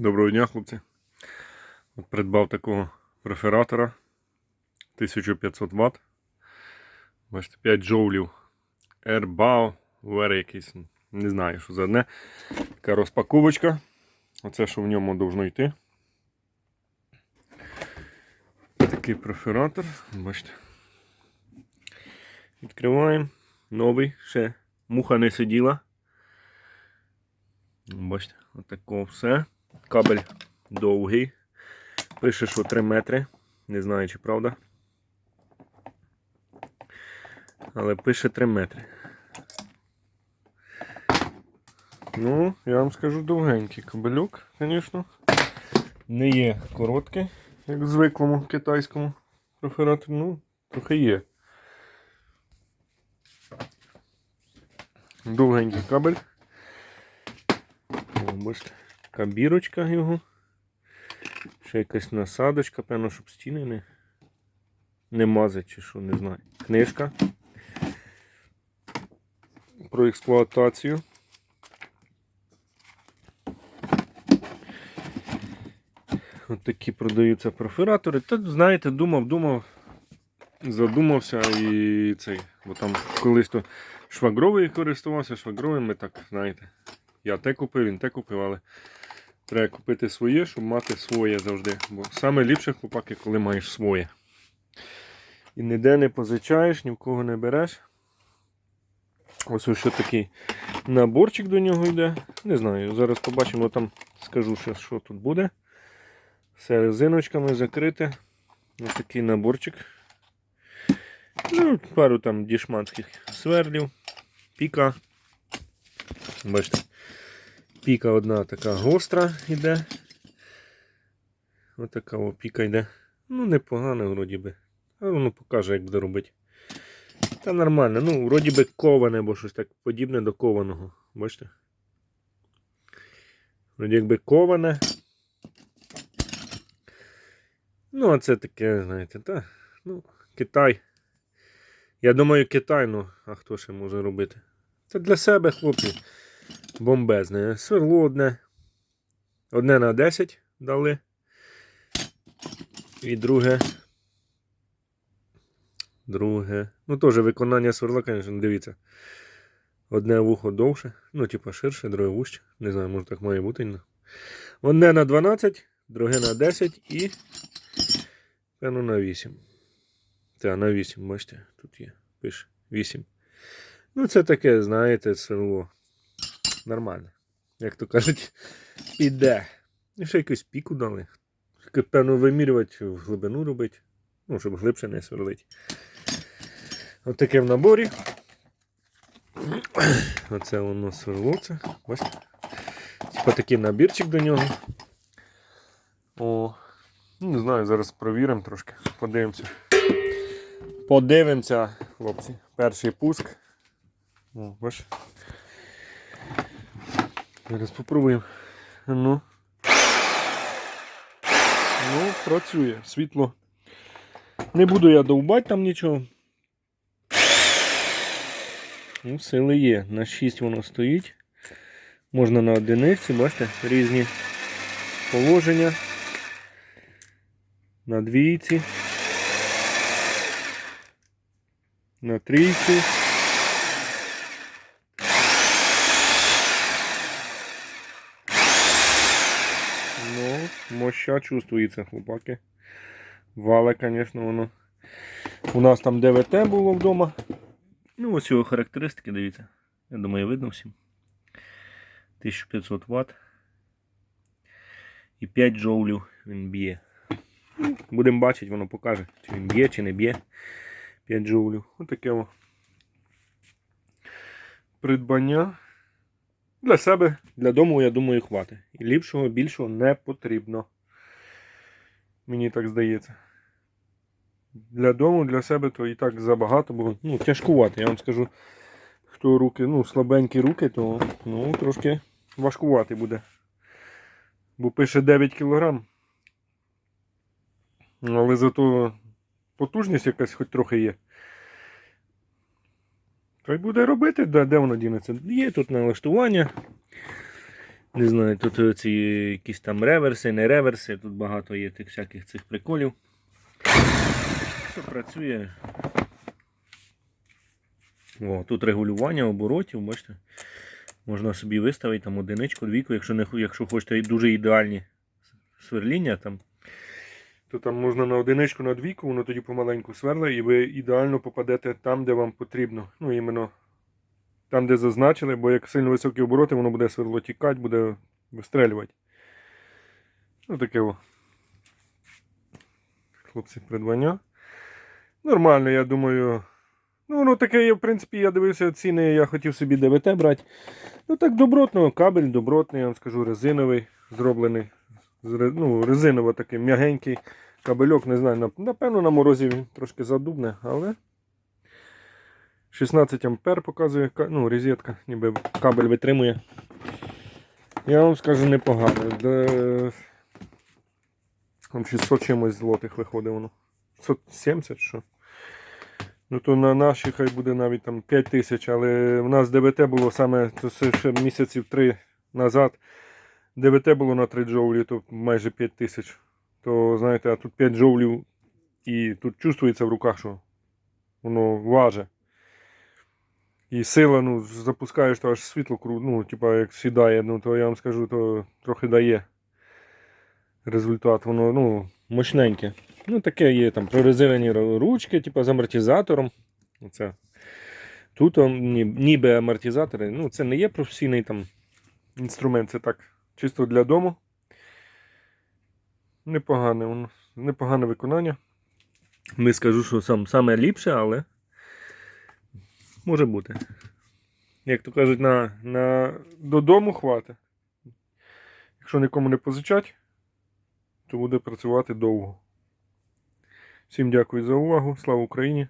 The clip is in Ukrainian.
Доброго дня, хлопці. От придбав такого префератора 1500 Вт. Бачите, 5 джоулів. Airbao, VR якийсь, не знаю, що за одне. Така розпаковочка. Оце, що в ньому должно йти. Такий префератор. Бачите. Відкриваємо. Новий, ще муха не сиділа. Бачите, отако все. Кабель довгий. Пише, що 3 метри. Не знаю, чи правда. Але пише 3 метри. Ну, я вам скажу довгенький кабелюк, звісно. Не є короткий, як в звиклому китайському префераторі. Ну, трохи є. Довгенький кабель. О, така бірочка його. Ще якась насадочка, певно, щоб стіни не, не мазать чи що, не знаю. Книжка про експлуатацію. От такі продаються перфоратори. Та, знаєте, думав, думав, задумався і цей, бо там колись то швагровий користувався, швагровим, так, знаєте. Я те купив, він те купив, але треба купити своє, щоб мати своє завжди. Бо саме ліпше хлопаки, коли маєш своє. І ніде не позичаєш, ні в кого не береш. Ось ось що такий наборчик до нього йде. Не знаю, зараз побачимо там, скажу, що, що тут буде. Все резиночками закрите. Ось такий наборчик. Ну, пару там дішманських сверлів, піка. Бачите, піка одна така гостра йде. Ось така о, піка йде. Ну, непогано, вроді би. А воно покаже, як буде робити. Та нормально, ну, вроді би коване, або щось так подібне до кованого. Бачите? Вроді якби коване. Ну, а це таке, знаєте, та, ну, Китай. Я думаю, Китай, ну, а хто ще може робити? Це для себе, хлопці, бомбезне. Сверло одне. Одне на 10 дали. І друге. Друге. Ну, теж виконання сверла, звісно, дивіться. Одне вухо довше, ну, типа ширше, друге вужче. Не знаю, може так має бути. Одне на 12, друге на 10 і. Певно на 8. Так, на 8, бачите, тут є. Пише 8. Ну, це таке, знаєте, сверло. Нормально. Як то кажуть, піде. І ще якусь піку дали. Певно, вимірювати в глибину робити. Ну, щоб глибше не сверлити. От таке в наборі. Оце воно сверло це. Бачите? Типа такий набірчик до нього. О, ну, не знаю, зараз провіримо трошки. Подивимося. Подивимося, хлопці. Перший пуск. О, бачиш? Зараз попробуємо. Ну. Ну, працює. Світло. Не буду я довбати там нічого. Ну, сили є. На 6 воно стоїть. Можна на одиниці, бачите, різні положення. На двійці. На трійці. Ну, моща чувствується, хлопаки. Вале, звісно, воно. У нас там ДВТ було вдома. Ну, ось його характеристики, дивіться. Я думаю, видно всім. 1500 Вт. І 5 джоулів він б'є. Будемо бачити, воно покаже, чи він б'є, чи не б'є. 5 джоулів. Ось таке о. Придбання. Для себе, для дому, я думаю, хватить. І ліпшого, більшого не потрібно. Мені так здається. Для дому, для себе то і так забагато, бо ну, тяжкувати. Я вам скажу, хто руки, ну, слабенькі руки, то ну, трошки важкувати буде. Бо пише 9 кг. Але зато потужність якась хоч трохи є. Хай буде робити, де, де воно дінеться. Є тут налаштування. Не знаю, тут е, ці якісь там реверси, не реверси, тут багато є тих всяких цих приколів. Все працює. О, тут регулювання оборотів, бачите. Можна собі виставити там одиничку, двійку, якщо, не, якщо хочете дуже ідеальні сверління, там, то там можна на одиничку, на двійку, воно тоді помаленьку сверле, і ви ідеально попадете там, де вам потрібно. Ну, іменно там, де зазначили, бо як сильно високі обороти, воно буде сверло тікати, буде вистрелювати. Ну, таке о. Хлопці, придбання. Нормально, я думаю. Ну, воно таке в принципі, я дивився ціни, я хотів собі ДВТ брати. Ну так добротно, кабель добротний, я вам скажу, резиновий, зроблений. Ну, резиново такий м'ягенький кабельок, не знаю, напевно на морозі він трошки задубне, але 16 ампер показує ка- ну, розетка, ніби кабель витримує. Я вам скажу непогано. Де... 600 чимось злотих виходить воно. 170 що? Ну то на наші хай буде навіть там 5 тисяч, але в нас ДВТ було саме це ще місяців 3 назад. ДВТ було на 3 джоулі, то майже 5 тисяч. То знаєте, а тут 5 джоулів і тут чувствується в руках, що воно важить. І сила, ну, запускаєш, то аж світло кру, ну, типа як сідає, ну, то я вам скажу, то трохи дає результат. Воно, ну, мощненьке. Ну, таке є там прорезинені ручки, типу з амортизатором. Оце. Тут ніби амортизатори. Ну, це не є професійний там інструмент, це так, чисто для дому. Непогане непогане виконання. Не скажу, що сам, саме ліпше, але може бути. Як то кажуть, на, на, додому хватить. Якщо нікому не позичать, то буде працювати довго. Всім дякую за увагу. Слава Україні!